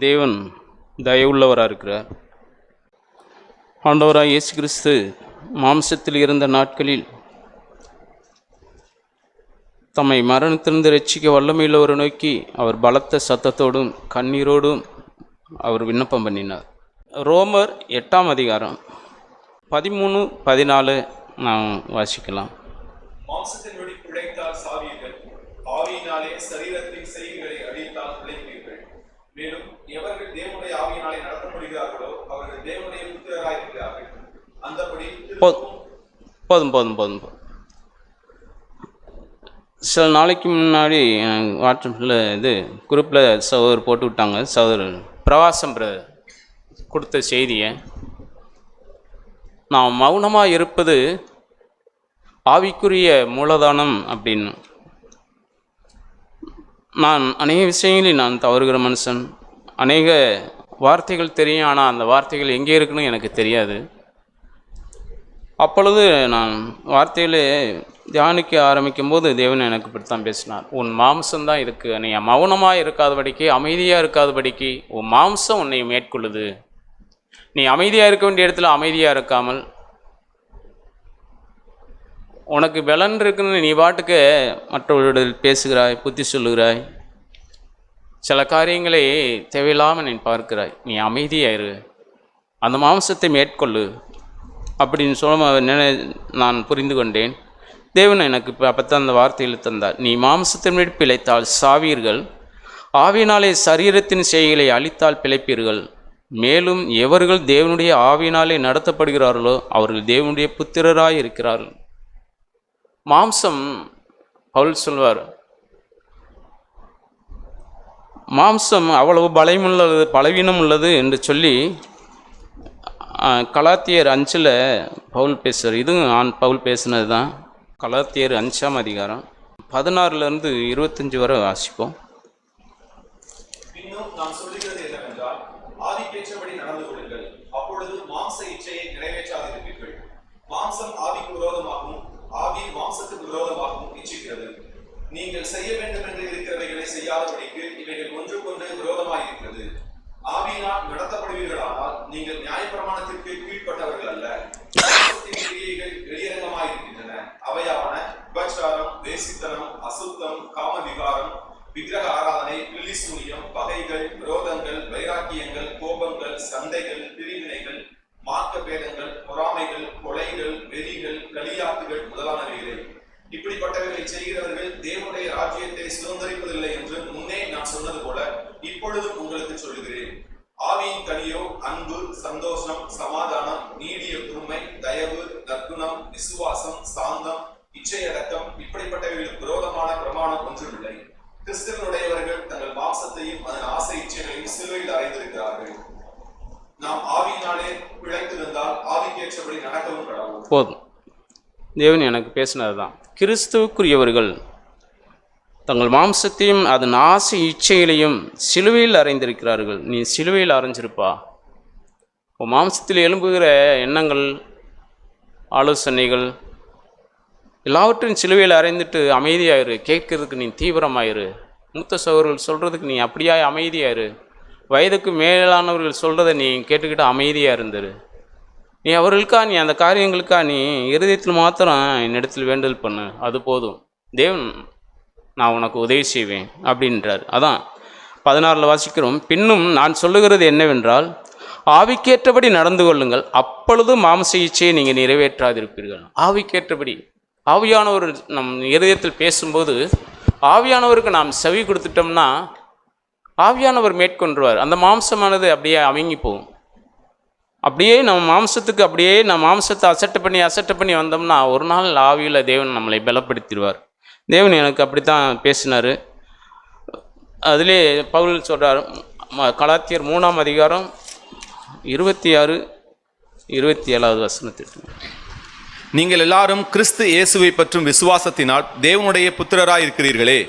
நம் தேவன் தயவுள்ளவராக இருக்கிறார். ஆண்டவராக இயேசு கிறிஸ்து மாம்சத்தில் இருந்த நாட்களில் தம்மை மரணத்திலிருந்து ரட்சிக்க வல்லமையுள்ளவரை நோக்கி அவர் பலத்த சத்தத்தோடும் கண்ணீரோடும் அவர் விண்ணப்பம் பண்ணினார். ரோமர் எட்டாம் அதிகாரம் பதிமூணு பதினாலு நாம் வாசிக்கலாம். மேலும் பிழைத்தால் சாவீர்கள் ஆவியினாலே சரீரத்தின் செய்திகளை அழித்தால் பிழைப்பீர்கள் மேலும் எவர்கள் தேவனுடைய ஆவியினாலே நடத்தப்படுகிறார்களோ அவர்கள் தேவனுடைய புத்திரராய் இருக்கிறார்கள் அந்தபடி போதும் போதும் போதும் போதும் போதும் சில நாளைக்கு முன்னாடி வாட்ஸ்அப்பில் இது குரூப்பில் சகோதரர் போட்டு விட்டாங்க. சகோதரர் பிரவாசம் கொடுத்த செய்தியை. நான் மௌனமாக இருப்பது ஆவிக்குரிய மூலதானம் அப்படின்னு. நான் அநேக விஷயங்களில் நான் தவறுகிற மனுஷன். அநேக வார்த்தைகள் தெரியும் ஆனால் அந்த வார்த்தைகள் எங்கே இருக்குன்னு எனக்கு தெரியாது. அப்பொழுது நான் வார்த்தையிலே தியானிக்க ஆரம்பிக்கும் போது தேவன் எனக்கு இப்படித்தான் பேசினார். உன் மாம்சம்தான் இருக்கு. நீ மௌனமாக இருக்காதபடிக்கு அமைதியாக இருக்காதபடிக்கு உன் மாம்சம் உன்னை மேற்கொள்ளுது. நீ அமைதியாக இருக்க வேண்டிய இடத்துல அமைதியாக இருக்காமல் உனக்கு பலன் இருக்குன்னு நீ பாட்டுக்கு மற்றவர்களிடம் பேசுகிறாய் புத்தி சொல்லுகிறாய். சில காரியங்களை தேவையில்லாமல் நீ பார்க்கிறாய். நீ அமைதியாயிரு அந்த மாம்சத்தை மேற்கொள்ளு. அப்படின்னு சொல்ல நினை நான் புரிந்து கொண்டேன். தேவன் எனக்கு இப்போ அப்போத்தான் அந்த வார்த்தையில் தந்தார். நீ மாம்சத்தின்படி பிழைத்தால் சாவீர்கள். ஆவினாலே சரீரத்தின் செய்களை அழித்தால் பிழைப்பீர்கள். மேலும் எவர்கள் தேவனுடைய ஆவினாலே நடத்தப்படுகிறார்களோ அவர்கள் தேவனுடைய புத்திரராய் இருக்கிறார்கள். மாம்சம் பவுல் சொல்வார் மாம்சம் அவ்வளவு பலமுள்ளது பலவீனம் உள்ளது என்று சொல்லி கலாத்தியர் அஞ்சில் பவுல் பேசுகிறார் இதுவும் ஆண் பவுல் பேசுனது தான் கலாத்தியர் அஞ்சாம் அதிகாரம் பதினாறுலேருந்து இருபத்தஞ்சி வரை வாசிப்போம். ஆதிக்கேற்றபடி நடந்து கொள்ளுங்கள். அப்பொழுது மாம்ச இச்சையை நிறைவேற்றாதிருப்பீர்கள். மாம்சம் ஆவிக்கு விரோதமாகவும் ஆவி மாம்சத்துக்கு விரோதமாகவும் இச்சிக்கிறது. நீங்கள் செய்ய வேண்டும் என்று இருக்கிறவைகளை செய்யாதபடி இப்பொழுது இப்பொழுதும் உங்களுக்கு சொல்லுகிறேன். ஆவியின் கனியோ அன்பு சந்தோஷம் சமாதானம் நீடிய பொறுமை தயவு நற்குணம் விசுவாசம் சாந்தம் இச்சையடக்கம் இப்படிப்பட்டவைகளுக்கு விரோதமான பிரமாணம் ஒன்றுமில்லை. கிறிஸ்தவனுடையவர்கள் தங்கள் மாம்சத்தையும் அதன் ஆசை இச்சைகளையும் சிலுவையில் அறைந்திருக்கிறார்கள். நாம் ஆவியினாலே பிழைத்திருந்தால் ஆவிக்கேற்றபடி நடக்கவும் கடவுள். போதும். தேவன் எனக்கு பேசினது தான் கிறிஸ்துவுக்குரியவர்கள் தங்கள் மாம்சத்தையும் அதன் ஆசை இச்சைகளையும் சிலுவையில் அறைந்திருக்கிறார்கள். நீ சிலுவையில் அரைஞ்சிருப்பா உன் மாம்சத்தில் எழும்புகிற எண்ணங்கள் ஆலோசனைகள் எல்லாவற்றையும் சிலுவையில் அறைந்துட்டு அமைதியாயிரு. கேட்கறதுக்கு நீ தீவிரமாயிரு. மூத்த சகோதரர்கள் சொல்கிறதுக்கு நீ அப்படியாய் அமைதியாயிரு. வயதுக்கு மேலானவர்கள் சொல்கிறத நீ கேட்டுக்கிட்டு அமைதியாக இருந்துரு. நீ அவர்களுக்கா நீ அந்த காரியங்களுக்கா நீ இருதயத்தில் மாத்திரம் என்னிடத்தில் வேண்டல் பண்ணு. அது போதும். தேவன் நான் உனக்கு உதவி செய்வேன் அப்படின்றார். அதான் பதினாறில் வாசிக்கிறோம். பின்னும் நான் சொல்லுகிறது என்னவென்றால் ஆவிக்கேற்றபடி நடந்து கொள்ளுங்கள். அப்பொழுது மாம்ச இச்சையை நீங்கள் நிறைவேற்றாதிருப்பீர்கள். ஆவிக்கேற்றபடி. ஆவியானவர் நம் இருதயத்தில் பேசும்போது ஆவியானவருக்கு நாம் செவி கொடுத்துட்டோம்னா ஆவியானவர் மேற்கொண்டுருவார் அந்த மாம்சமானது அப்படியே அமைங்கி போகும். அப்படியே நம்ம மாம்சத்துக்கு அப்படியே நம்ம மாம்சத்தை அசட்டை பண்ணி அசட்டை பண்ணி வந்தோம்னா ஒரு நாள் ஆவியில் தேவன் நம்மளை பலப்படுத்திடுவார். தேவன் எனக்கு அப்படி தான் பேசினார். அதிலே பவுல் சொல்கிறார் கலாத்தியர் மூணாம் அதிகாரம் இருபத்தி ஆறு இருபத்தி ஏழாவது வசனத்திற்கு. நீங்கள் எல்லாரும் கிறிஸ்து இயேசுவை பற்றும் விசுவாசத்தினால் தேவனுடைய புத்திரராய் இருக்கிறீர்களே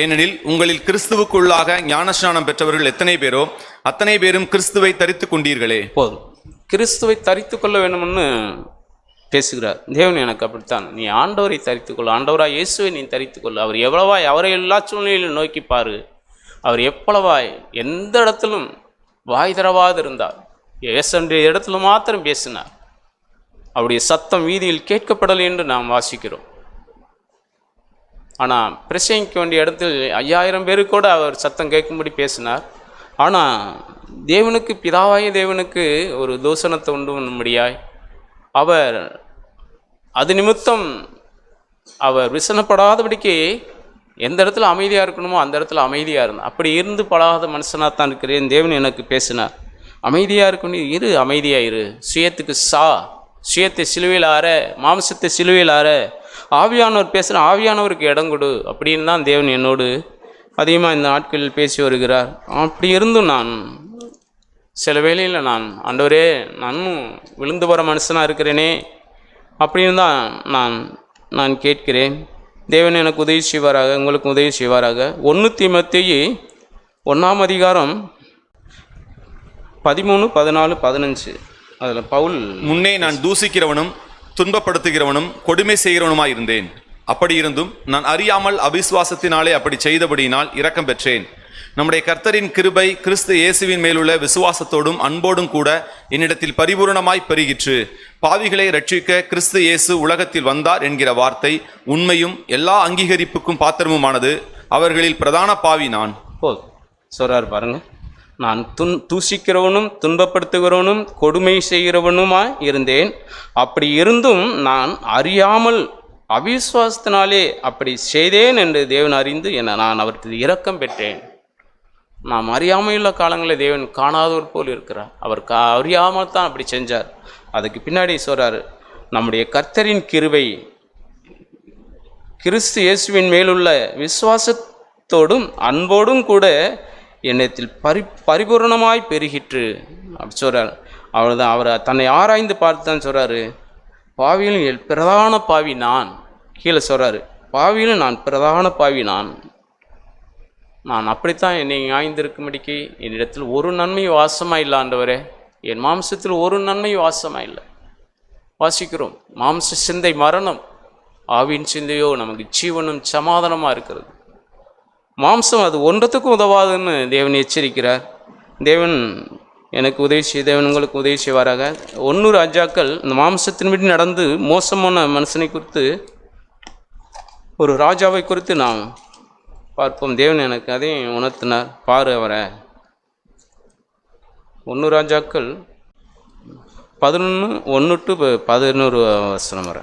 ஏனெனில் உங்களில் கிறிஸ்துவுக்குள்ளாக ஞானஸ்நானம் பெற்றவர்கள் எத்தனை பேரோ அத்தனை பேரும் கிறிஸ்துவை தரித்துக் கொண்டீர்களே. போதும். கிறிஸ்துவை தரித்து கொள்ள வேண்டும்னு பேசுகிறார் தேவன் எனக்கு அப்படித்தான். நீ ஆண்டவரை தரித்துக்கொள் ஆண்டவராக இயேசுவை நீ தரித்துக்கொள். அவர் எவ்வளவாய் அவரை எல்லா சூழ்நிலையிலும் நோக்கி பாரு. அவர் எப்பளவாய் எந்த இடத்திலும் வாய் தரவாது இருந்தார். ஏசன்ற இடத்துல மாத்திரம் பேசினார். அவருடைய சத்தம் வீதியில் கேட்கப்படலை என்று நாம் வாசிக்கிறோம். ஆனால் பிரசங்கிக்க வேண்டிய இடத்தில் ஐயாயிரம் பேரு கூட அவர் சத்தம் கேட்கும்படி பேசினார். ஆனால் தேவனுக்கு பிதாவாய தேவனுக்கு ஒரு தூசணத்தை உண்டு பண்ணும்படியாய் அவர் அது நிமித்தம் அவர் விசனப்படாதபடிக்கு எந்த இடத்துல அமைதியாக இருக்கணுமோ அந்த இடத்துல அமைதியாக இருந்தார். அப்படி இருந்து பழகாத மனுஷனாக தான் இருக்கிறேன். தேவன் எனக்கு பேசினார். அமைதியாக இருக்கணும். இரு அமைதியாக இரு. சுயத்துக்கு சா. சுயத்தை சிலுவையில் ஆற மாம்சத்தை சிலுவையில் ஆற. ஆவியானவர் பேசுகிற ஆவியானவருக்கு இடம் கொடு. அப்படின்னு தான் தேவன் என்னோடு அதிகமாக இந்த நாட்களில் பேசி வருகிறார். அப்படி இருந்தும் நான் சில வேளையில் நான் ஆண்டவரே நானும் விழுந்து போகிற மனுஷனாக இருக்கிறேனே? அப்படின்னு தான் நான் நான் கேட்கிறேன். தேவன் எனக்கு உதவி செய்வாராக உங்களுக்கு உதவி செய்வாராக. ஒன்று தீமத்தேயி ஒன்றாம் அதிகாரம் பதிமூணு பதினாலு பதினஞ்சு. அதில் பவுல் முன்னே நான் தூசிக்கிறவனும் துன்பப்படுத்துகிறவனும் கொடுமை செய்கிறவனுமாய் இருந்தேன் அப்படி இருந்தும் நான் அறியாமல் அவிசுவாசத்தினாலே அப்படி செய்தபடியினால் இரக்கம் பெற்றேன். நம்முடைய கர்த்தரின் கிருபை கிறிஸ்து இயேசுவின் மேலுள்ள விசுவாசத்தோடும் அன்போடும் கூட என்னிடத்தில் பரிபூரணமாய் பெருகிற்று. பாவிகளை ரட்சிக்க கிறிஸ்து இயேசு உலகத்தில் வந்தார் என்கிற வார்த்தை உண்மையும் எல்லா அங்கீகரிப்புக்கும் பாத்திரமுமானது. அவர்களில் பிரதான பாவி நான். போ சொல்றார் பாருங்க. நான் துன் தூசிக்கிறவனும் துன்பப்படுத்துகிறவனும் கொடுமை செய்கிறவனுமாய் இருந்தேன். அப்படி இருந்தும் நான் அறியாமல் அவிஸ்வாசத்தினாலே அப்படி செய்தேன் என்று தேவன் அறிந்து என நான் அவருக்கு இரக்கம் பெற்றேன். நாம் அறியாமையுள்ள காலங்களில் தேவன் காணாதவர் போல் இருக்கிறார். அவர் கா அறியாமல் தான் அப்படி செஞ்சார். அதுக்கு பின்னாடி சொல்கிறார் நம்முடைய கர்த்தரின் கிருவை கிறிஸ்து இயேசுவின் மேலுள்ள விசுவாசத்தோடும் அன்போடும் கூட என்னத்தில் பரி பரிபூரணமாய் பெருகிற்று. அப்படி சொல்கிறார் அவர் தான் அவரை தன்னை ஆராய்ந்து பார்த்து தான் சொல்கிறாரு பாவியிலும் எல் பிரதான பாவி நான். கீழே சொல்கிறாரு பாவியிலும் நான் பிரதான பாவி நான். நான் அப்படித்தான் என்னை ஆய்ந்திருக்கும்படிக்கு என்னிடத்தில் ஒரு நன்மை வாசமாக இல்லை ஆண்டவரே. என் மாம்சத்தில் ஒரு நன்மை வாசமாக இல்லை. வாசிக்கிறோம். மாம்ச சிந்தை மரணம். ஆவின் சிந்தையோ நமக்கு ஜீவனும் சமாதானமாக இருக்கிறது. மாம்சம் அது ஒன்றத்துக்கும் உதவாதுன்னு தேவன் எச்சரிக்கிறார். தேவன் எனக்கு உதவி செய்ய தேவன் உங்களுக்கு உதவி செய்வாராக. ஒன்று ராஜாக்கள் இந்த மாம்சத்தின்படி நடந்து மோசமான மனுஷனை குறித்து ஒரு ராஜாவை குறித்து நாம் பார்ப்போம். தேவன் எனக்கு அதையும் உணர்த்தினார். பாரு அவரை. ஒன்று ராஜாக்கள் பதினொன்று ஒன்று டு பதினோரு வசனம் வர.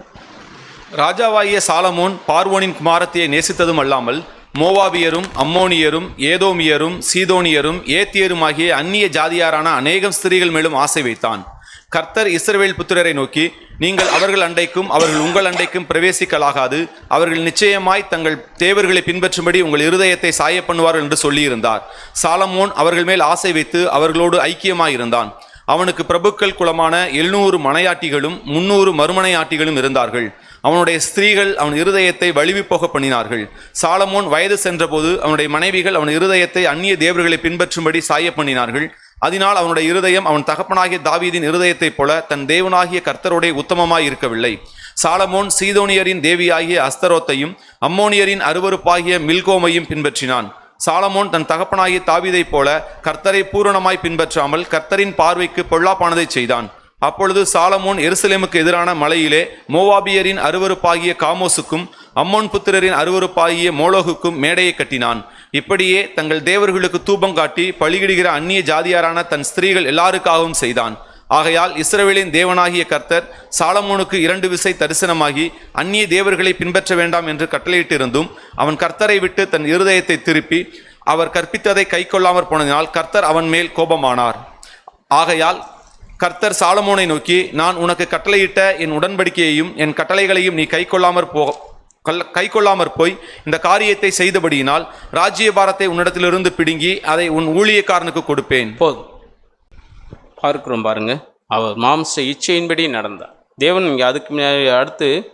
ராஜாவாகிய சாலமோன் பார்வோனின் குமாரத்தையை நேசித்ததும் அல்லாமல் மோவாபியரும் அம்மோனியரும் ஏதோமியரும் சீதோனியரும் ஏத்தியரும் ஆகிய அந்நிய ஜாதியாரான அநேகம் ஸ்திரீகள் மேலும் ஆசை வைத்தான். கர்த்தர் இஸ்ரவேல் புத்திரரை நோக்கி நீங்கள் அவர்கள் அண்டைக்கும் அவர்கள் உங்கள் அண்டைக்கும் பிரவேசிக்கலாகாது. அவர்கள் நிச்சயமாய் தங்கள் தேவர்களை பின்பற்றும்படி உங்கள் இருதயத்தை சாய பண்ணுவார்கள் என்று சொல்லியிருந்தார். சாலமோன் அவர்கள் மேல் ஆசை வைத்து அவர்களோடு ஐக்கியமாயிருந்தான் அவனுக்கு பிரபுக்கள் குலமான எழுநூறு மனையாட்டிகளும் முன்னூறு மறுமனையாட்டிகளும் இருந்தார்கள். அவனுடைய ஸ்திரீகள் அவன் இருதயத்தை வலிவி போக பண்ணினார்கள். சாலமோன் வயது சென்றபோது அவனுடைய மனைவிகள் அவன் இருதயத்தை அந்நிய தேவர்களை பின்பற்றும்படி சாய பண்ணினார்கள் அதனால் அவனுடைய இருதயம் அவன் தகப்பனாகிய தாவீதின் இருதயத்தைப் போல தன் தேவனாகிய கர்த்தரோடே உத்தமமாய் இருக்கவில்லை. சாலமோன் சீதோனியரின் தேவியாகிய அஸ்தரோத்தையும் அம்மோனியரின் அருவருப்பாகிய மில்கோமையும் பின்பற்றினான். சாலமோன் தன் தகப்பனாகிய தாவீதைப் போல கர்த்தரை பூரணமாய் பின்பற்றாமல் கர்த்தரின் பார்வைக்கு பொல்லாப்பானதை செய்தான். அப்பொழுது சாலமோன் எருசலேமுக்கு எதிரான மலையிலே மோவாபியரின் அருவருப்பாகிய காமோசுக்கும் அம்மோன் புத்திரரின் அருவறுப்பாகிய மோலோகுக்கும் மேடையை கட்டினான். இப்படியே தங்கள் தேவர்களுக்கு தூபம் காட்டி பலியிடுகிற அந்நிய ஜாதியாரான தன் ஸ்திரீகள் எல்லாருக்காகவும் செய்தான். ஆகையால் இஸ்ரவேலின் தேவனாகிய கர்த்தர் சாலமோனுக்கு இரண்டு விசை தரிசனமாகி அந்நிய தேவர்களை பின்பற்ற வேண்டாம் என்று கட்டளையிட்டிருந்தும் அவன் கர்த்தரை விட்டு தன் இருதயத்தை திருப்பி அவர் கற்பித்ததை கைக்கொள்ளாமற் போனதினால் கர்த்தர் அவன் மேல் கோபமானார். ஆகையால் கர்த்தர் சாலமோனை நோக்கி நான் உனக்கு கட்டளையிட்ட என் உடன்படிக்கையையும் என் கட்டளைகளையும் நீ கைக்கொள்ளாமற் போ கல் கொள்ளாமற் போய் இந்த காரியத்தை செய்தபடியினால் ராஜ்யபாரத்தை உன்னிடத்திலிருந்து பிடுங்கி அதை உன் ஊழியக்காரனுக்கு கொடுப்பேன். போதும். பார்க்கிறோம் பாருங்க. அவர் மாம்ச இச்சையின்படி நடந்தார். தேவன் இங்கே அதுக்கு முன்னாடி அடுத்து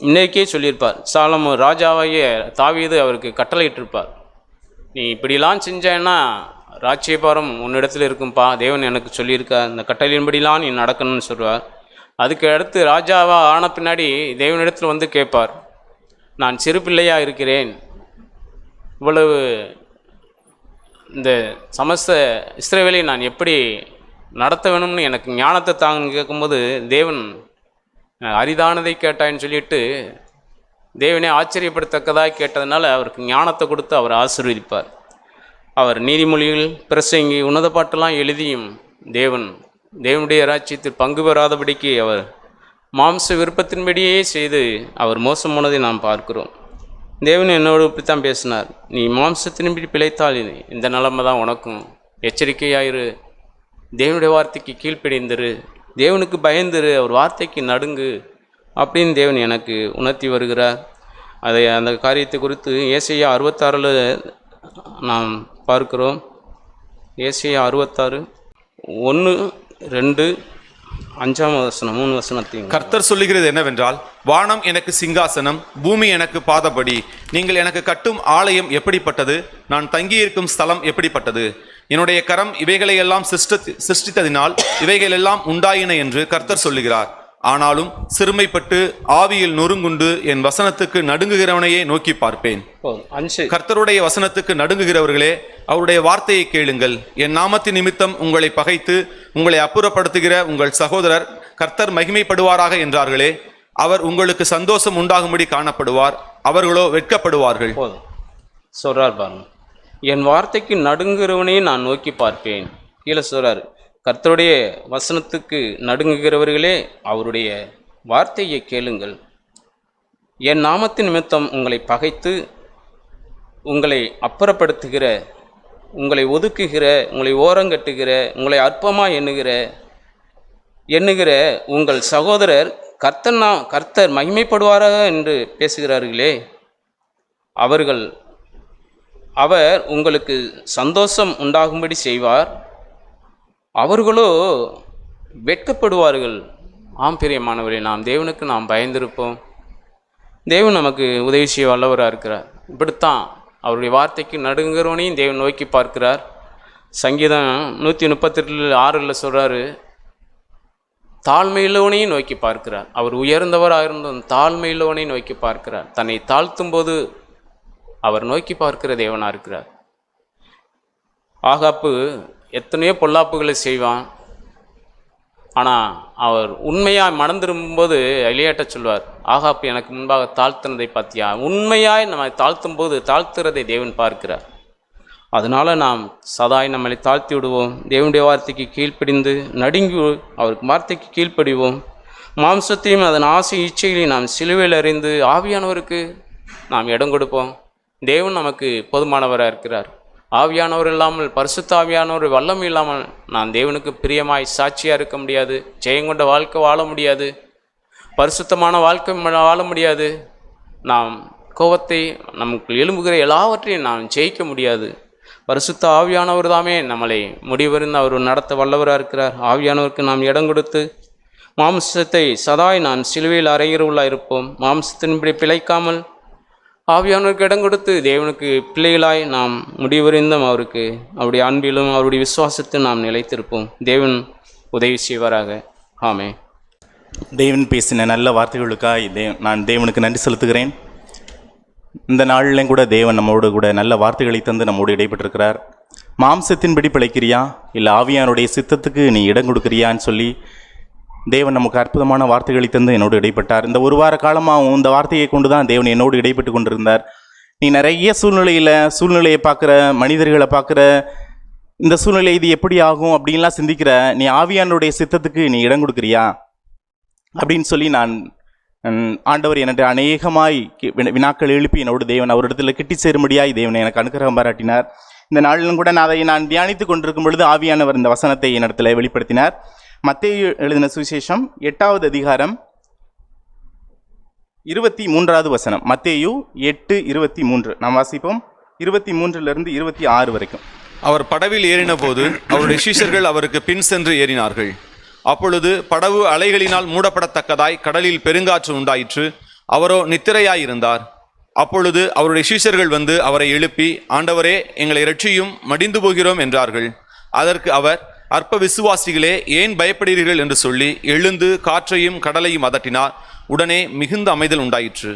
இன்னைக்கே சொல்லியிருப்பார். சாலம் ராஜாவாகிய தாவீது அவருக்கு கட்டளையிட்டிருப்பார். நீ இப்படிலாம் செஞ்சேன்னா ராஜ்யபாரம் உன்னிடத்தில் இருக்கும்பா. தேவன் எனக்கு சொல்லியிருக்கா இந்த கட்டளையின்படிலாம் நீ நடக்கணும்னு சொல்லுவார். அதுக்கு அடுத்து ராஜாவாக ஆன பின்னாடி தேவனிடத்தில் வந்து கேட்பார் நான் சிறு பிள்ளையாக இருக்கிறேன். இவ்வளவு இந்த சமஸ்த இஸ்ரேவேலை நான் எப்படி நடத்த வேணும்னு எனக்கு ஞானத்தை தாங்க கேட்கும்போது தேவன் அரிதானதை கேட்டான்னு சொல்லிட்டு தேவனே ஆச்சரியப்படத்தக்கதாக கேட்டதுனால அவருக்கு ஞானத்தை கொடுத்து அவர் ஆசீர்வதிப்பார். அவர் நீதிமொழிகள் பிரசங்கி உன்னத பாட்டெல்லாம் எழுதியும் தேவன் தேவனுடைய ராஜ்யத்தில் பங்கு பெறாதபடிக்கு அவர் மாம்ச விருப்பத்தின்படியே செய்து அவர் மோசம் போனதை நாம் பார்க்கிறோம். தேவன் என்னோடு இப்படித்தான் பேசினார். நீ மாம்சத்தின்படி பிழைத்தால் இந்த நிலைமை தான் உனக்கும் எச்சரிக்கையாயிரு. தேவனுடைய வார்த்தைக்கு கீழ்ப்பிடைந்திரு. தேவனுக்கு பயந்துரு. அவர் வார்த்தைக்கு நடுங்கு அப்படின்னு தேவன் எனக்கு உணர்த்தி வருகிறார். அதை அந்த காரியத்தை குறித்து ஏசையா அறுபத்தாறில் நாம் பார்க்கிறோம். ஏசையா அறுபத்தாறு ஒன்று ரெண்டு அஞ்சாம் வசனம் மூணு வசனத்தையும் கர்த்தர் சொல்லுகிறது என்னவென்றால் வானம் எனக்கு சிங்காசனம் பூமி எனக்கு பாதபடி. நீங்கள் எனக்கு கட்டும் ஆலயம் எப்படிப்பட்டது? நான் தங்கியிருக்கும் ஸ்தலம் எப்படிப்பட்டது? என்னுடைய கரம் இவைகளையெல்லாம் சிருஷ்டி சிருஷ்டித்ததினால் இவைகளெல்லாம் உண்டாயின என்று கர்த்தர் சொல்லுகிறார். ஆனாலும் சிறுமைப்பட்டு ஆவியில் நொறுங்குண்டு என் வசனத்துக்கு நடுங்குகிறவனையே நோக்கி பார்ப்பேன். கர்த்தருடைய வசனத்துக்கு நடுங்குகிறவர்களே அவருடைய வார்த்தையை கேளுங்கள். என் நாமத்தின் நிமித்தம் உங்களை பகைத்து உங்களை அப்புறப்படுத்துகிற உங்கள் சகோதரர் கர்த்தர் மகிமைப்படுவாராக என்றார்களே. அவர் உங்களுக்கு சந்தோஷம் உண்டாகும்படி காணப்படுவார் அவர்களோ வெட்கப்படுவார்கள். சொல்றார் பாருங்க. என் வார்த்தைக்கு நடுங்குகிறவனே நான் நோக்கி பார்ப்பேன். கீழே சொல்றாரு கர்த்தருடைய வசனத்துக்கு நடுங்குகிறவர்களே அவருடைய வார்த்தையை கேளுங்கள். என் நாமத்தின் நிமித்தம் உங்களை பகைத்து உங்களை அப்புறப்படுத்துகிற உங்களை ஒதுக்குகிற உங்களை ஓரங்கட்டுகிற உங்களை அற்பமாக எண்ணுகிற எண்ணுகிற உங்கள் சகோதரர் கர்த்தர் கர்த்தர் மகிமைப்படுவாராக என்று பேசுகிறார்களே அவர்கள் அவர் உங்களுக்கு சந்தோஷம் உண்டாகும்படி செய்வார். அவர்களோ வெட்கப்படுவார்கள். ஆம் பிரியமானவரே நாம் தேவனுக்கு நாம் பயந்திருப்போம். தேவன் நமக்கு உதவி செய்ய வல்லவராக இருக்கிறார். இப்படித்தான் அவருடைய வார்த்தைக்கு நடுங்கிறவனையும் தேவன் நோக்கி பார்க்கிறார். சங்கீதம் நூற்றி முப்பத்தெட்டு ஆறில் சொல்கிறாரு தாழ்மையுள்ளவனையும் நோக்கி பார்க்கிறார். அவர் உயர்ந்தவராக இருந்தும் தாழ்மையுள்ளவனையும் நோக்கி பார்க்கிறார். தன்னை தாழ்த்தும் போது அவர் நோக்கி பார்க்கிற தேவனாக இருக்கிறார். ஆகாப்பு எத்தனையோ பொல்லாப்புகளை செய்வான். ஆனால் அவர் உண்மையாக மனம் திரும்பும்போது எலியாட்ட சொல்வார் ஆகாப்பு எனக்கு முன்பாக தாழ்த்தினதை பார்த்தியா? உண்மையாய் நம்ம தாழ்த்தும் போது தாழ்த்துறதை தேவன் பார்க்கிறார். அதனால் நாம் சதாய் நம்மளை தாழ்த்தி விடுவோம் தேவனுடைய வார்த்தைக்கு கீழ்ப்படிந்து நடுங்கி அவருக்கு வார்த்தைக்கு கீழ்ப்படிவோம். மாம்சத்தையும் அதன் ஆசை இச்சைகளையும் நாம் சிலுவையில் அறிந்து ஆவியானவருக்கு நாம் இடம் கொடுப்போம். தேவன் நமக்கு போதுமானவராக இருக்கிறார் ஆவியானவர் இல்லாமல் பரிசுத்த ஆவியானவர் வல்லம் இல்லாமல் நான் தேவனுக்கு பிரியமாய் சாட்சியாக இருக்க முடியாது. ஜெயங்கொண்ட வாழ்க்கை வாழ முடியாது. பரிசுத்தமான வாழ்க்கை வாழ முடியாது. நாம் கோபத்தை நமக்கு எழும்புகிற எல்லாவற்றையும் நாம் ஜெயிக்க முடியாது. பரிசுத்த ஆவியானவர் தாமே நம்மளை முடிவறிந்து அவர் நடத்த வல்லவராக இருக்கிறார். ஆவியானவருக்கு நாம் இடம் கொடுத்து மாம்சத்தை சதாய் நான் சிலுவையில் அறைகிறவர்களாக இருப்போம். மாம்சத்தின்படி பிழைக்காமல் ஆவியானவருக்கு இடம் கொடுத்து தேவனுக்கு பிள்ளைகளாய் நாம் முடிவறிந்தும் அவருக்கு அவருடைய அன்பிலும் அவருடைய விசுவாசத்தில் நாம் நிலைத்திருப்போம். தேவன் உதவி செய்வாராக. ஆமே தேவன் பேசின நல்ல வார்த்தைகளுக்காக தே நான் தேவனுக்கு நன்றி செலுத்துகிறேன். இந்த நாளிலும் கூட தேவன் நம்மோடு கூட நல்ல வார்த்தைகளை தந்து நம்மோடு இடைப்பட்டிருக்கிறார். மாம்சத்தின்படி பிழைக்கிறியா? இல்லை ஆவியானுடைய சித்தத்துக்கு நீ இடம் கொடுக்குறியான்னு சொல்லி தேவன் நமக்கு அற்புதமான வார்த்தைகளை தந்து என்னோடு இடைப்பட்டார். இந்த ஒரு வார காலமாகவும் இந்த வார்த்தையை கொண்டு தான் தேவன் என்னோடு இடைப்பட்டு கொண்டிருந்தார். நீ நிறைய சூழ்நிலையில் சூழ்நிலையை பார்க்குற மனிதர்களை பார்க்குற இந்த சூழ்நிலை இது எப்படி ஆகும் அப்படின்லாம் சிந்திக்கிற நீ ஆவியானுடைய சித்தத்துக்கு நீ இடம் கொடுக்குறியா? அப்படின்னு சொல்லி நான் ஆண்டவர் என்னட்டு அநேகமாய் வினாக்கள் எழுப்பி என்னோடு தேவன் அவரிடத்தில் கிட்டி சேரும்படியாய் தேவனை எனக்கு அனுகிரகம் பாராட்டினார். இந்த நாளிலும் கூட நான் அதை நான் தியானித்து கொண்டிருக்கும் பொழுது ஆவியானவர் இந்த வசனத்தை என்னிடத்தில் வெளிப்படுத்தினார். மத்தேயு எழுதின சுவிசேஷம் எட்டாவது அதிகாரம் இருபத்தி மூன்றாவது வசனம். மத்தேயு எட்டு இருபத்தி மூன்று. நாம் வாசிப்போம். இருபத்தி மூன்றிலிருந்து இருபத்தி ஆறு வரைக்கும். அவர் படவில் ஏறின போது அவருடைய சீஷர்கள் அவருக்கு பின் சென்று ஏறினார்கள். அப்பொழுது படவு அலைகளினால் மூடப்படத்தக்கதாய் கடலில் பெருங்காற்று உண்டாயிற்று. அவரோ நித்திரையாயிருந்தார். அப்பொழுது அவருடைய சீஷர்கள் வந்து அவரை எழுப்பி ஆண்டவரே எங்களை இரட்சியும் மடிந்து போகிறோம் என்றார்கள். அதற்கு அவர் அற்ப விசுவாசிகளே ஏன் பயப்படுகிறீர்கள் என்று சொல்லி எழுந்து காற்றையும் கடலையும் அதட்டினார். உடனே மிகுந்த அமைதல் உண்டாயிற்று.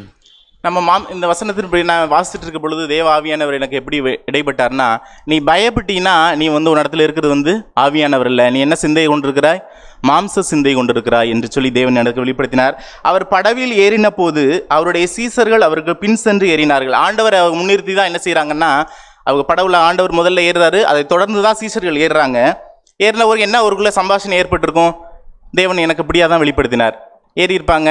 நம்ம மாம் இந்த வசனத்தின்படி நான் வாசிச்சுட்டு இருக்க பொழுது தேவ ஆவியானவர் எனக்கு எப்படி இடைப்பட்டார்னா நீ பயப்பட்டீன்னா நீ வந்து ஒரு இடத்துல இருக்கிறது வந்து ஆவியானவர் இல்லை நீ என்ன சிந்தை கொண்டிருக்கிறாய்? மாம்ச சிந்தை கொண்டிருக்கிறாய் என்று சொல்லி தேவன் எனக்கு வெளிப்படுத்தினார். அவர் படவில் ஏறின போது அவருடைய சீசர்கள் அவருக்கு பின் சென்று ஏறினார்கள். ஆண்டவர் அவர் முன்னிறுத்தி தான் என்ன செய்கிறாங்கன்னா அவங்க படவுல ஆண்டவர் முதல்ல ஏறுறாரு. அதை தொடர்ந்து தான் சீசர்கள் ஏறுறாங்க. ஏறின ஒரு என்ன அவருக்குள்ள சம்பாஷணை ஏற்பட்டிருக்கும்? தேவன் எனக்கு இப்படியாக தான் வெளிப்படுத்தினார். ஏறி இருப்பாங்க.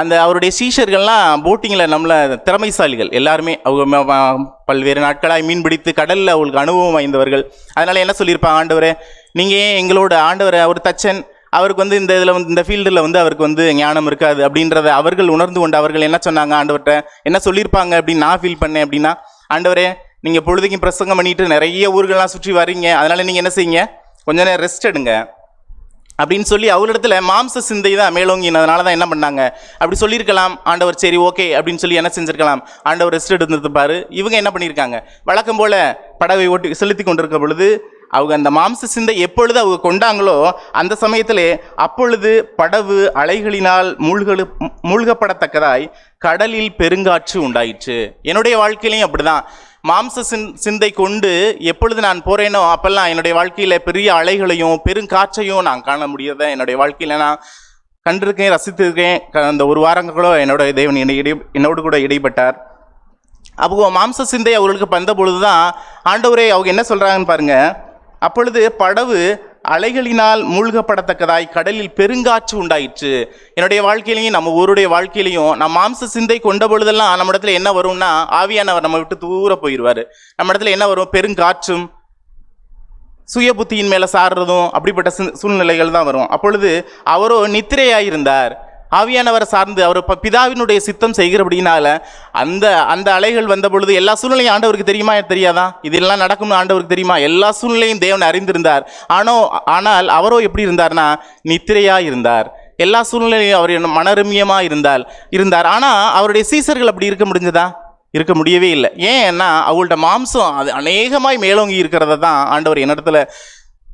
அந்த அவருடைய சீஷர்கள்லாம் போட்டிங்கில் நம்மளை திறமைசாலிகள். எல்லாருமே அவங்க பல்வேறு நாட்களாய் மீன் பிடித்து கடலில் அவங்களுக்கு அனுபவம் வாய்ந்தவர்கள். அதனால் என்ன சொல்லியிருப்பாங்க ஆண்டவரே? நீங்கள் ஏன் எங்களோட ஆண்டவரை அவர் தச்சன் அவருக்கு வந்து இந்த இதில் வந்து இந்த ஃபீல்டில் வந்து அவருக்கு வந்து ஞானம் இருக்காது அப்படின்றத அவர்கள் உணர்ந்து கொண்டு அவர்கள் என்ன சொன்னாங்க ஆண்டவர்கிட்ட? என்ன சொல்லியிருப்பாங்க அப்படின்னு நான் ஃபீல் பண்ணேன் அப்படின்னா ஆண்டவரே நீங்கள் பொழுதுக்கும் பிரசங்கம் பண்ணிட்டு நிறைய ஊர்கள்லாம் சுற்றி வரீங்க அதனால் நீங்கள் என்ன செய்யுங்க? கொஞ்ச நேரம் ரெஸ்ட் எடுங்க. அப்படின்னு சொல்லி அவளிடத்துல மாம்ச சிந்தை தான் மேலோங்கினதுனால தான் என்ன பண்ணாங்க? அப்படி சொல்லியிருக்கலாம் ஆண்டவர் சரி ஓகே அப்படின்னு சொல்லி என்ன செஞ்சிருக்கலாம்? ஆண்டவர் ரெஸ்ட் எடுத்துருப்பாரு இவங்க என்ன பண்ணியிருக்காங்க? வழக்கம் போல படவை ஓட்டி செலுத்தி கொண்டிருக்க பொழுது அவங்க அந்த மாம்ச சிந்தை எப்பொழுது அவங்க கொண்டாங்களோ அந்த சமயத்தில் அப்பொழுது படவு அலைகளினால் மூழ்கழு மூழ்கப்படத்தக்கதாய் கடலில் பெருங்காற்று உண்டாயிற்று. என்னுடைய வாழ்க்கையிலையும் அப்படிதான். மாம்ச சிந் சிந்தை கொண்டு எப்பொழுது நான் போறேனோ அப்பெல்லாம் என்னுடைய வாழ்க்கையில பெரிய அலைகளையும் பெருங்காற்றையும் நான் காண முடியாத என்னுடைய வாழ்க்கையில நான் கண்டிருக்கேன் ரசித்திருக்கேன். க- அந்த ஒரு வாரங்களோ என்னோட தேவன் என்னை இடை என்னோடு கூட இடைப்பட்டார். அப்போ மாம்ச சிந்தை அவர்களுக்கு வந்த பொழுது தான் ஆண்டவரே அவங்க என்ன சொல்றாங்கன்னு பாருங்க. அப்பொழுது படவு அலைகளினால் மூழ்கப்படத்தக்கதாய் கடலில் பெருங்காற்று உண்டாயிற்று. என்னுடைய வாழ்க்கையிலையும் நம்ம ஊருடைய வாழ்க்கையிலையும் நம்ம மாம்ச சிந்தை கொண்ட பொழுதெல்லாம் நம்ம இடத்துல என்ன வரும்னா ஆவியானவர் நம்ம விட்டு தூர போயிடுவார் நம்ம இடத்துல என்ன வரும்? பெருங்காற்றும் சுய புத்தியின் மேலே சாடுறதும் அப்படிப்பட்ட சூழ்நிலைகள் தான் வரும். அப்பொழுது அவரோ நித்திரையாயிருந்தார். ஆவியானவர் சார்ந்து அவர் பிதாவினுடைய சித்தம் செய்கிறபடினால அந்த அந்த அலைகள் வந்த பொழுது எல்லா சூழ்நிலையும் ஆண்டவருக்கு தெரியுமா தெரியாதா? இதெல்லாம் நடக்கும்னு ஆண்டவருக்கு தெரியுமா? எல்லா சூழ்நிலையும் தேவன் அறிந்திருந்தார். ஆனோ ஆனால் அவரோ எப்படி இருந்தார்னா நித்திரையா இருந்தார். எல்லா சூழ்நிலையும் அவர் என்ன மனரமியமா இருந்தால் இருந்தார். ஆனால் அவருடைய சீசர்கள் அப்படி இருக்க முடிஞ்சதா? இருக்க முடியவே இல்லை. ஏன்னா அவங்கள்ட்ட மாம்சம் அது அநேகமாய் மேலோங்கி இருக்கிறத தான் ஆண்டவர் என்னிடத்துல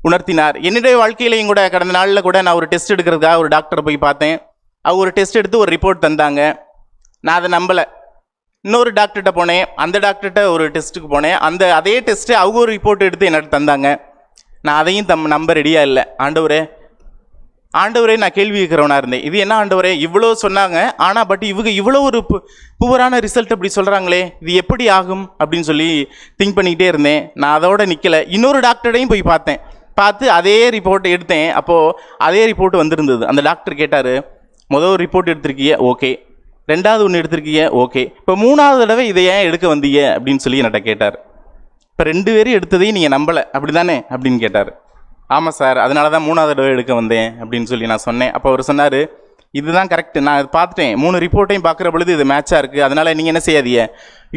உணர்த்தினார். என்னுடைய வாழ்க்கையிலையும் கூட கடந்த நாளில் கூட நான் ஒரு டெஸ்ட் எடுக்கிறதுக்காக ஒரு டாக்டரை போய் பார்த்தேன். அவங்க ஒரு டெஸ்ட் எடுத்து ஒரு ரிப்போர்ட் தந்தாங்க. நான் அதை நம்பலை. இன்னொரு டாக்டர்கிட்ட போனேன். அந்த டாக்டர்கிட்ட ஒரு டெஸ்ட்டுக்கு போனேன். அந்த அதே டெஸ்ட்டு அவங்க ஒரு ரிப்போர்ட் எடுத்து என்னட்ட தந்தாங்க. நான் அதையும் தம் நம்ப ரெடியாக இல்லை. ஆண்டவரே ஆண்டவரே நான் கேள்வி கேட்குறவனா இருந்தேன். இது என்ன ஆண்டவரே? இவ்வளோ சொன்னாங்க. ஆனால் பட் இவங்க இவ்வளோ ஒரு பு- புவரான ரிசல்ட் அப்படி சொல்கிறாங்களே இது எப்படி ஆகும்? அப்படின்னு சொல்லி திங்க் பண்ணிக்கிட்டே இருந்தேன். நான் அதோட நிற்கலை இன்னொரு டாக்டரையும் போய் பார்த்தேன். பார்த்து அதே ரிப்போர்ட் எடுத்தேன். அப்போது அதே ரிப்போர்ட் வந்திருந்தது. அந்த டாக்டர் கேட்டார் முதல் ரிப்போர்ட் எடுத்திருக்கீங்க ஓகே ரெண்டாவது ஒன்று எடுத்திருக்கீங்க ஓகே இப்போ மூணாவது தடவை இதை ஏன் எடுக்க வந்தீங்க அப்படின்னு சொல்லி என்கிட்ட கேட்டார். இப்போ ரெண்டு பேரும் எடுத்ததையும் நீங்கள் நம்பலை அப்படி தானே அப்படின்னு கேட்டார். ஆமாம் சார் அதனால தான் மூணாவது தடவை எடுக்க வந்தேன் அப்படின்னு சொல்லி நான் சொன்னேன். அப்போ அவர் சொன்னார் இதுதான் கரெக்ட் நான் பார்த்துட்டேன். மூணு ரிப்போர்ட்டையும் பார்க்குற பொழுது இது மேட்சாக இருக்குது அதனால் நீங்கள் என்ன செய்யாதீங்க?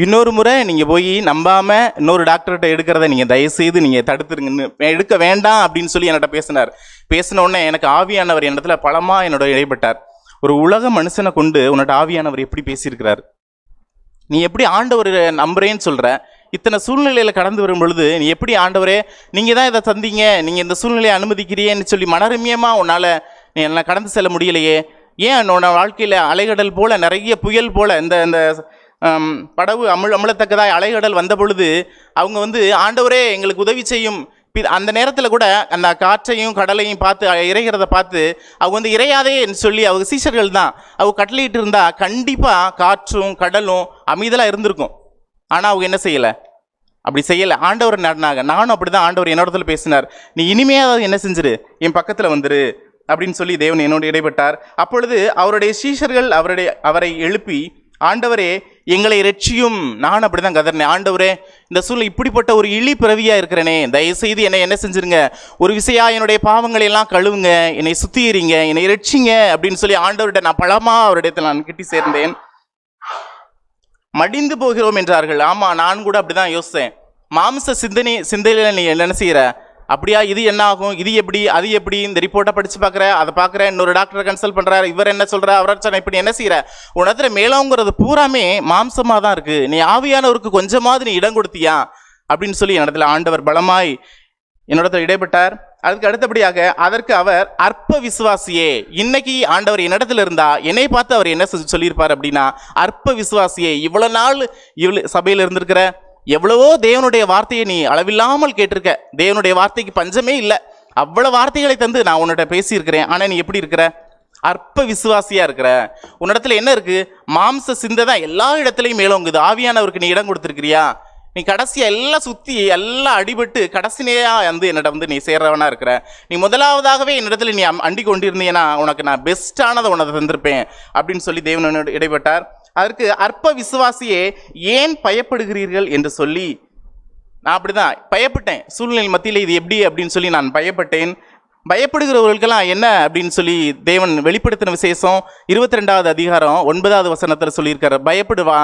இன்னொரு முறை நீங்கள் போய் நம்பாமல் இன்னொரு டாக்டர்கிட்ட எடுக்கிறத நீங்கள் தயவுசெய்து நீங்கள் தடுத்துருங்கன்னு எடுக்க வேண்டாம் அப்படின்னு சொல்லி என்கிட்ட பேசினார். பேசின உடனே எனக்கு ஆவியானவர் என்னிடத்துல பலமாக என்னோட இடைப்பட்டார். ஒரு உலக மனுஷனை கொண்டு உன்னோட ஆவியானவர் எப்படி பேசியிருக்கிறார்? நீ எப்படி ஆண்டவர் நம்புறேன்னு சொல்கிற இத்தனை சூழ்நிலையில் கடந்து வரும் பொழுது நீ எப்படி ஆண்டவரே நீங்கள் தான் இதை தந்தீங்க நீங்கள் இந்த சூழ்நிலையை அனுமதிக்கிறீன்னு சொல்லி மனரமியமாக உன்னால் நீ என்ன கடந்து செல்ல முடியலையே? ஏன் உன்னோட வாழ்க்கையில் அலைகடல் போல் நிறைய புயல் போல் இந்த இந்த படவு அமிழ் அமிழத்தக்கதாய் அலைகடல் வந்த பொழுது அவங்க வந்து ஆண்டவரே எங்களுக்கு உதவி செய்யும் அந்த நேரத்தில் கூட அந்த காற்றையும் கடலையும் பார்த்து இறைகிறத பார்த்து அவங்க வந்து இறையாதேன்னு சொல்லி அவங்க சீசர்கள் தான். அவங்க கட்டளையிட்டு இருந்தால் கண்டிப்பாக காற்றும் கடலும் அமைதலாக இருந்திருக்கும். ஆனால் அவங்க என்ன செய்யலை? அப்படி செய்யலை. ஆண்டவர் நடனாக நானும் அப்படி தான் ஆண்டவர் என்னோடத்தில் பேசினார். நீ இனிமையாவது என்ன செஞ்சிரு? என் பக்கத்தில் வந்துரு. அப்படின்னு சொல்லி தேவன் என்னோடு இடைப்பட்டார். அப்பொழுது அவருடைய சீஷர்கள் அவருடைய அவரை எழுப்பி ஆண்டவரே எங்களை ரட்சியும் நான் அப்படி தான் கதறினேன். ஆண்டவரே இந்த சூழ்நிலை இப்படிப்பட்ட ஒரு இழி பிறவியாக இருக்கிறேனே. தயவுசெய்து என்னை என்ன செஞ்சிருங்க. ஒரு விசையா என்னுடைய பாவங்களை எல்லாம் கழுவுங்க. என்னை சுத்திகிறீங்க என்னை ரட்சிங்க அப்படின்னு சொல்லி ஆண்டவர்கிட்ட நான் பழமாக அவரிடத்தில் நான் கிட்டி சேர்ந்தேன். மடிந்து போகிறோம் என்றார்கள். ஆமாம் நான் கூட அப்படிதான் யோசித்தேன் மாம்ச சிந்தனை சிந்தையில் நீ என்ன செய்கிற அப்படியா இது என்ன ஆகும்? இது எப்படி? அது எப்படி? இந்த ரிப்போர்ட்டை படித்து பார்க்குற அதை பார்க்குற இன்னொரு டாக்டரை கன்சல்ட் பண்ணுறாரு இவர் என்ன சொல்கிறார் அவர் சொன்ன இப்படி என்ன செய்கிற உனத்துல மேலோங்கிறது பூராமே மாம்சமாக தான் இருக்குது நீ ஆவியானவருக்கு கொஞ்சமாவது நீ இடம் கொடுத்தியா? அப்படின்னு சொல்லி என்னிடத்துல ஆண்டவர் பலமாய் என்னிடத்தில் இடைப்பட்டார். அதுக்கு அடுத்தபடியாக அதற்கு அவர் அற்ப விசுவாசியே. இன்னைக்கு ஆண்டவர் என்னிடத்துல இருந்தா என்னை பார்த்து அவர் என்ன சொல்லியிருப்பார் அப்படின்னா அற்ப விசுவாசியே இவ்வளோ நாள் இவ்வளவு சபையில் இருந்திருக்கிற எவ்வளவோ தேவனுடைய வார்த்தையை நீ அளவில்லாமல் கேட்டிருக்க. தேவனுடைய வார்த்தைக்கு பஞ்சமே இல்லை. அவ்வளோ வார்த்தைகளை தந்து நான் உன்னிட்ட பேசியிருக்கிறேன். ஆனால் நீ எப்படி இருக்கிற? அற்ப விசுவாசியாக இருக்கிற? உன்னிடத்துல என்ன இருக்குது மாம்ச சிந்தை தான் எல்லா இடத்துலையும் மேலோங்குது ஆவியானவருக்கு நீ இடம் கொடுத்துருக்கிறியா? நீ கடைசியாக எல்லாம் சுற்றி எல்லாம் அடிபட்டு கடைசினையாக வந்து என்னிடம் வந்து நீ சேர்றவனாக இருக்கிற. நீ முதலாவதாகவே என்னிடத்துல நீ அம்- அண்டி கொண்டிருந்தீன்னா உனக்கு நான் பெஸ்ட்டானதை உனக்கு தந்திருப்பேன். அப்படின்னு சொல்லி தேவன் இடைப்பட்டார். அதற்கு அற்ப விசுவாசியே ஏன் பயப்படுகிறீர்கள் என்று சொல்லி நான் அப்படிதான் பயப்பட்டேன். சூழ்நிலை மத்தியில் இது எப்படி அப்படின்னு சொல்லி நான் பயப்பட்டேன். பயப்படுகிறவர்களுக்கெல்லாம் என்ன அப்படின்னு சொல்லி தேவன் வெளிப்படுத்தின விசேஷம் இருபத்தி ரெண்டாவது அதிகாரம் ஒன்பதாவது வசனத்தில் சொல்லியிருக்காரு. பயப்படுவா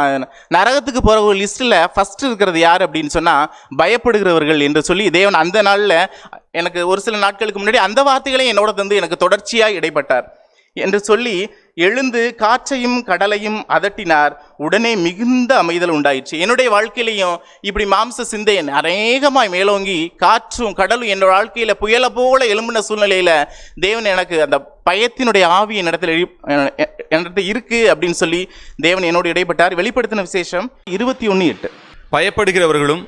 நரகத்துக்கு போகிற லிஸ்ட்டில் ஃபஸ்ட்டு இருக்கிறது யார் அப்படின்னு சொன்னால் பயப்படுகிறவர்கள் என்று சொல்லி தேவன் அந்த நாளில் எனக்கு ஒரு சில நாட்களுக்கு முன்னாடி அந்த வார்த்தைகளையும் என்னோட தந்து எனக்கு தொடர்ச்சியாக இடைப்பட்டார். என்று சொல்லி எழுந்து காற்றையும் கடலையும் அதட்டினார். உடனே மிகுந்த அமைதல் உண்டாயிற்று. என்னுடைய வாழ்க்கையிலையும் இப்படி மாம்ச சிந்தை அநேகமாய் மேலோங்கி காற்றும் கடலும் என்னோட வாழ்க்கையில புயலை போல எழும்பின சூழ்நிலையில தேவன் எனக்கு அந்த பயத்தினுடைய ஆவி என்னிடத்தில் என்னிடத்தில் இருக்கு அப்படின்னு சொல்லி தேவன் என்னோடு இடைப்பட்டார். வெளிப்படுத்தின விசேஷம் இருபத்தி ஒன்று எட்டு. பயப்படுகிறவர்களும்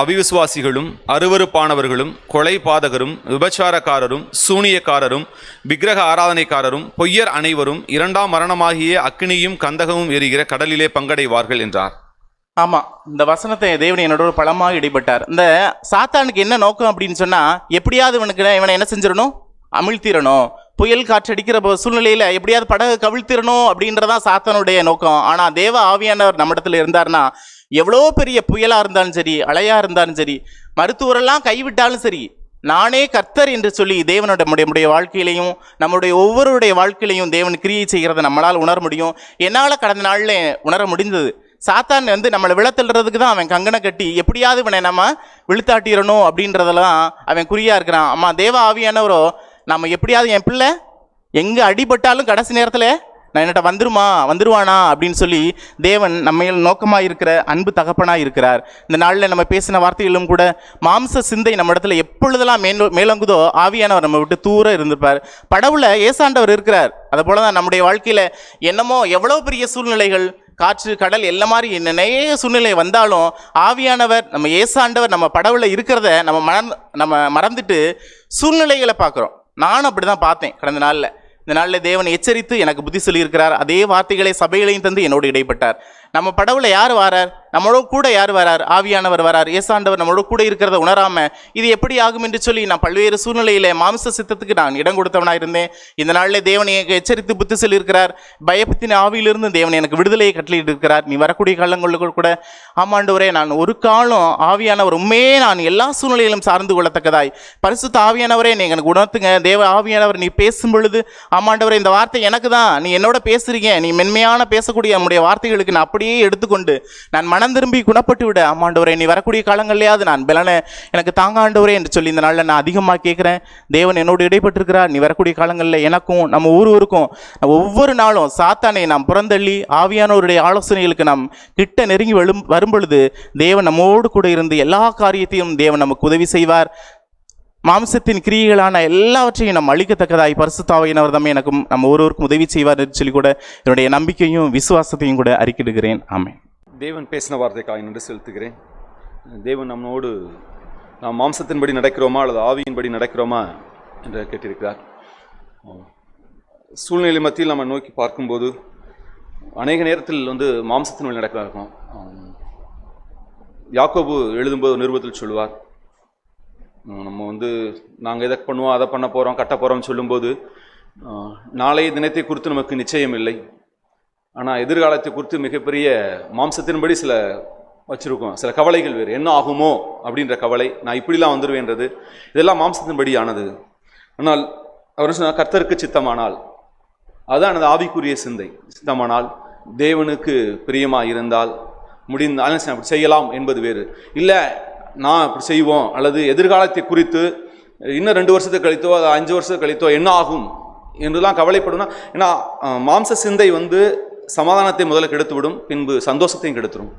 அவிவிசுவாசிகளும் அருவருப்பானவர்களும் கொலை பாதகரும் விபச்சாரக்காரரும் சூனியக்காரரும் விக்கிரக ஆராதனைக்காரரும் பொய்யர் அனைவரும் இரண்டாம் மரணமாகிய அக்கினியும் கந்தகமும் எரிகிற கடலிலே பங்கடைவார்கள் என்றார். ஆமா இந்த வசனத்தை தேவன் என்னோட ஒரு பலமாக இடைப்பட்டார். இந்த சாத்தானுக்கு என்ன நோக்கம் அப்படின்னு சொன்னா எப்படியாவது இவனுக்கு இவனை என்ன செஞ்சிடணும்? அமிழ்த்திடணும். புயல் காற்றடிக்கிற சூழ்நிலையில் எப்படியாவது படகு கவிழ்த்திடணும் அப்படின்றதான் சாத்தானுடைய நோக்கம். ஆனால் தேவ ஆவியானவர் நம்மிடத்தில் இருந்தாருன்னா எவ்வளோ பெரிய புயலாக இருந்தாலும் சரி அலையாக இருந்தாலும் சரி மருத்துவரெல்லாம் கைவிட்டாலும் சரி நானே கர்த்தர் என்று சொல்லி தேவனோட நம்முடைய வாழ்க்கையிலையும் நம்முடைய ஒவ்வொருடைய வாழ்க்கையிலையும் தேவன் கிரியை செய்கிறத நம்மளால் உணர முடியும். என்னால் கடந்த நாளில் உணர முடிந்தது. சாத்தான் வந்து நம்மளை விழத்தல்றதுக்கு தான் அவன் கங்கனை கட்டி எப்படியாவது இவனை நம்ம விழுத்தாட்டிடணும் அப்படின்றதெல்லாம் அவன் குறியாக இருக்கிறான். அம்மா தேவ ஆவியானவரோ நம்ம எப்படியாவது என் பிள்ளை எங்கே அடிபட்டாலும் கடைசி நேரத்தில் நான் என்னட்ட வந்துருமா? வந்துருவானா? அப்படின்னு சொல்லி தேவன் நம்ம நோக்கமாக இருக்கிற அன்பு தகப்பனாக இருக்கிறார் இந்த நாளில் நம்ம பேசின வார்த்தைகளும் கூட மாம்ச சிந்தை நம்ம இடத்துல எப்பொழுதெல்லாம் மேலோ மேலோங்குதோ ஆவியானவர் நம்ம விட்டு தூர இருந்திருப்பார். படவுல ஏசாண்டவர் இருக்கிறார். அதை போல தான் நம்முடைய வாழ்க்கையில் என்னமோ எவ்வளோ பெரிய சூழ்நிலைகள் காற்று கடல் எல்லா மாதிரி என்ன நிறைய சூழ்நிலை வந்தாலும் ஆவியானவர் நம்ம ஏசாண்டவர் நம்ம படவுல இருக்கிறத நம்ம மறந்து நம்ம மறந்துட்டு சூழ்நிலைகளை பார்க்குறோம். நானும் அப்படி தான் பார்த்தேன் கடந்த நாளில். இந்த நாளில் தேவன் எச்சரித்து எனக்கு புத்தி சொல்லியிருக்கிறார். அதே வார்த்தைகளை சபைகளையும் தந்து என்னோடு இடைப்பட்டார். நம்ம படவுல யார் வரார்? நம்மளோட கூட யார் வரார்? ஆவியானவர் வரார். ஏசாண்டவர் நம்மளோட கூட இருக்கிறத உணராம இது எப்படி ஆகும் என்று சொல்லி நான் பல்வேறு சூழ்நிலையில மாம்ச சித்தத்துக்கு நான் இடம் கொடுத்தவனா இருந்தேன் இந்த நாளில் தேவனை எனக்கு எச்சரித்து புத்தி சொல்லியிருக்கிறார். பயப்பத்தின் ஆவியிலிருந்து தேவன் எனக்கு விடுதலையை கட்டளிட்டு இருக்கிறார் நீ வரக்கூடிய காலங்களுக்கு கூட ஆமாண்டவரே நான் ஒரு காலம் ஆவியானவர் உண்மையே நான் எல்லா சூழ்நிலையிலும் சார்ந்து கொள்ளத்தக்கதாய். பரிசுத்த ஆவியானவரே நீ எனக்கு உணர்த்துங்க. தேவ ஆவியானவர் நீ பேசும் பொழுது ஆமாண்டவரே இந்த வார்த்தை எனக்கு தான். நீ என்னோட பேசுறீங்க. நீ மென்மையான பேசக்கூடிய நம்முடைய வார்த்தைகளுக்கு நான் அப்படி அப்படியே எடுத்துக்கொண்டு நான் மனம் திரும்பி குணப்பட்டு விட ஆமாண்டவரே நீ வரக்கூடிய காலங்கள்லயாவது நான் பலனை எனக்கு தாங்காண்டவரே என்று சொல்லி இந்த நாளில் நான் அதிகமாக கேட்குறேன். தேவன் என்னோடு இடைப்பட்டிருக்கிறார் நீ வரக்கூடிய காலங்களில் எனக்கும் நம்ம ஒவ்வொருவருக்கும் ஒவ்வொரு நாளும் சாத்தானை நாம் புறந்தள்ளி ஆவியானவருடைய ஆலோசனைகளுக்கு நாம் கிட்ட நெருங்கி வரும் வரும்பொழுது தேவன் நம்மோடு கூட இருந்து எல்லா காரியத்தையும் தேவன் நமக்கு உதவி செய்வார். மாம்சத்தின் கிரியைகளான எல்லாவற்றையும் நம்ம அழிக்கத்தக்கதாய் பரிசுத்தாவையினவர் தம்மை எனக்கும் நம்ம ஒருவருக்கும் உதவி செய்வார் என்று சொல்லி கூட என்னுடைய நம்பிக்கையும் விசுவாசத்தையும் கூட அறிக்கிடுகிறேன் ஆமே தேவன் பேசின வார்த்தைக்காக நன்றி செலுத்துகிறேன். தேவன் நம்மோடு நாம் மாம்சத்தின்படி நடக்கிறோமா அல்லது ஆவியின்படி நடக்கிறோமா என்று கேட்டிருக்கிறார். சூழ்நிலை மத்தியில் நம்ம நோக்கி பார்க்கும்போது அநேக நேரத்தில் வந்து மாம்சத்தின் வழி நடக்க இருக்கும். யாக்கோபு எழுதும்போது நிருபத்தில் சொல்லுவார் நம்ம வந்து நாங்கள் இதை பண்ணுவோம் அதை பண்ண போகிறோம் கட்ட போகிறோம்னு சொல்லும்போது நாளைய தினத்தை குறித்து நமக்கு நிச்சயம் இல்லை. ஆனால் எதிர்காலத்தை குறித்து மிகப்பெரிய மாம்சத்தின்படி சில வச்சுருக்கோம். சில கவலைகள் வேறு. என்ன ஆகுமோ அப்படின்ற கவலை நான் இப்படிலாம் வந்துடுவேன்றது இதெல்லாம் மாம்சத்தின்படி ஆனது ஆனால் அவர் சொன்னால் கர்த்தருக்கு சித்தமானால். அதுதான் எனது ஆவிக்குரிய சிந்தை. சித்தமானால் தேவனுக்கு பிரியமாக இருந்தால் முடிந்தால் அப்படி செய்யலாம் என்பது வேறு. இல்லை நான் இப்படி செய்வோம் அல்லது எதிர்காலத்தை குறித்து இன்னும் ரெண்டு வருஷத்தை கழித்தோ அது அஞ்சு வருஷத்தை கழித்தோ என்ன ஆகும் என்றுலாம் கவலைப்படும்னா ஏன்னா மாம்ச சிந்தை வந்து சமாதானத்தை முதல்ல கெடுத்துவிடும் பின்பு சந்தோஷத்தையும் கெடுத்துரும்.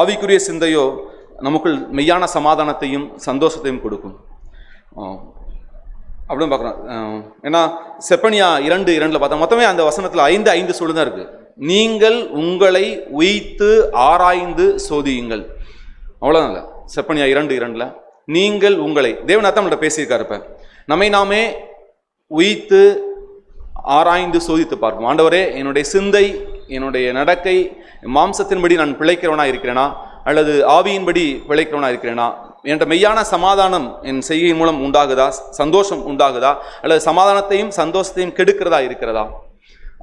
ஆவிக்குரிய சிந்தையோ நமக்குள் மெய்யான சமாதானத்தையும் சந்தோஷத்தையும் கொடுக்கும். அப்படின்னு பார்க்குறோம் ஏன்னா செப்பனியா இரண்டு இரண்டில் பார்த்தா மொத்தமே அந்த வசனத்தில் ஐந்து ஐந்து சொல்லு தான் இருக்குது நீங்கள் உங்களை உய்த்து ஆராய்ந்து சோதியுங்கள். அவ்வளோதான் இல்லை செப்பனியா இரண்டு இரண்டில் நீங்கள் உங்களை தேவன் அத்தமிட்ட பேசியிருக்காரு இப்போ. நம்மை நாமே உய்த்து ஆராய்ந்து சோதித்து பார்ப்போம். ஆண்டவரே என்னுடைய சிந்தை என்னுடைய நடக்கை மாம்சத்தின்படி நான் பிழைக்கிறவனா இருக்கிறேனா? அல்லது ஆவியின்படி பிழைக்கிறவனா இருக்கிறேனா? என்ற மெய்யான சமாதானம் என் செய்கையின் மூலம் உண்டாகுதா? சந்தோஷம் உண்டாகுதா? அல்லது சமாதானத்தையும் சந்தோஷத்தையும் கெடுக்கிறதா இருக்கிறதா?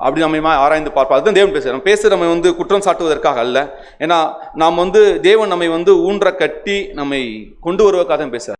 அப்படி நம்ம ஆராய்ந்து பார்ப்போம். அதுதான் தேவன் பேசுகிறோம் பேசுகிற நம்ம வந்து குற்றம் சாட்டுவதற்காக அல்ல. ஏன்னா நாம் வந்து தேவன் நம்மை வந்து ஊன்ற கட்டி நம்மை கொண்டு வருவதற்காக தான் பேசுகிறார்